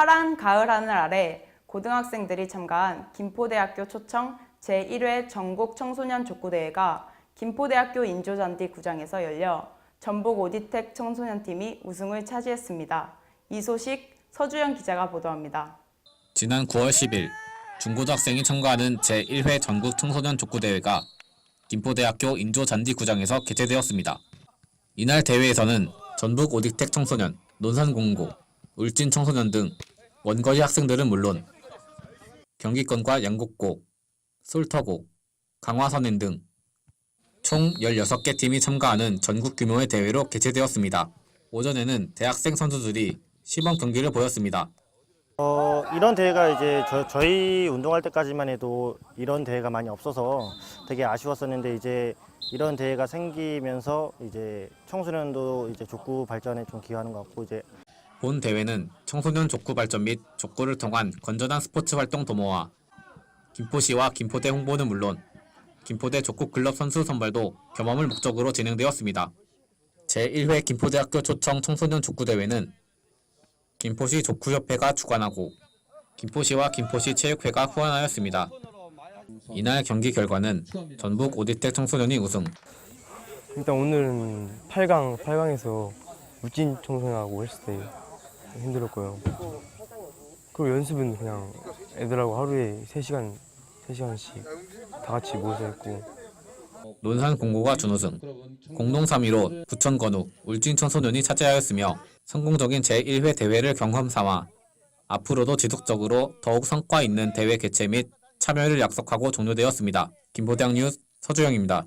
파란 가을 하늘 아래 고등학생들이 참가한 김포대학교 초청 제1회 전국 청소년 족구대회가 김포대학교 인조잔디 구장에서 열려 전북 오디텍 청소년팀이 우승을 차지했습니다. 이 소식 서주영 기자가 보도합니다. 지난 9월 10일 중고등학생이 참가하는 제1회 전국 청소년 족구대회가 김포대학교 인조잔디구장에서 개최되었습니다. 이날 대회에서는 전북 오디텍 청소년, 논산공고, 울진 청소년 등 원거리 학생들은 물론 경기권과 양곡고, 솔터고, 강화선행 등 총 16개 팀이 참가하는 전국 규모의 대회로 개최되었습니다. 오전에는 대학생 선수들이 시범 경기를 보였습니다. 어, 이런 대회가 이제 저, 저희 운동할 때까지만 해도 이런 대회가 많이 없어서 되게 아쉬웠었는데 이제 이런 대회가 생기면서 이제 청소년도 이제 족구 발전에 좀 기여하는 것 같고 이제 본 대회는 청소년 족구 발전 및 족구를 통한 건전한 스포츠 활동 도모와 김포시와 김포대 홍보는 물론 김포대 족구 클럽 선수 선발도 겸함을 목적으로 진행되었습니다. 제1회 김포대학교 초청 청소년 족구 대회는 김포시 족구협회가 주관하고 김포시와 김포시 체육회가 후원하였습니다. 이날 경기 결과는 전북 오디텍 청소년이 우승, 일단 오늘은 8강, 8강에서 울진 청소년하고 했을 때 힘들었고요. 그리고 연습은 그냥 애들하고 하루에 3시간, 3시간씩 다 같이 모여서 했고 논산 공고가 준우승, 공동 3위로 부천 건욱, 울진 청소년이 차지하였으며 성공적인 제1회 대회를 경험 삼아 앞으로도 지속적으로 더욱 성과 있는 대회 개최 및 참여를 약속하고 종료되었습니다. 김포대학 뉴스 서주영입니다.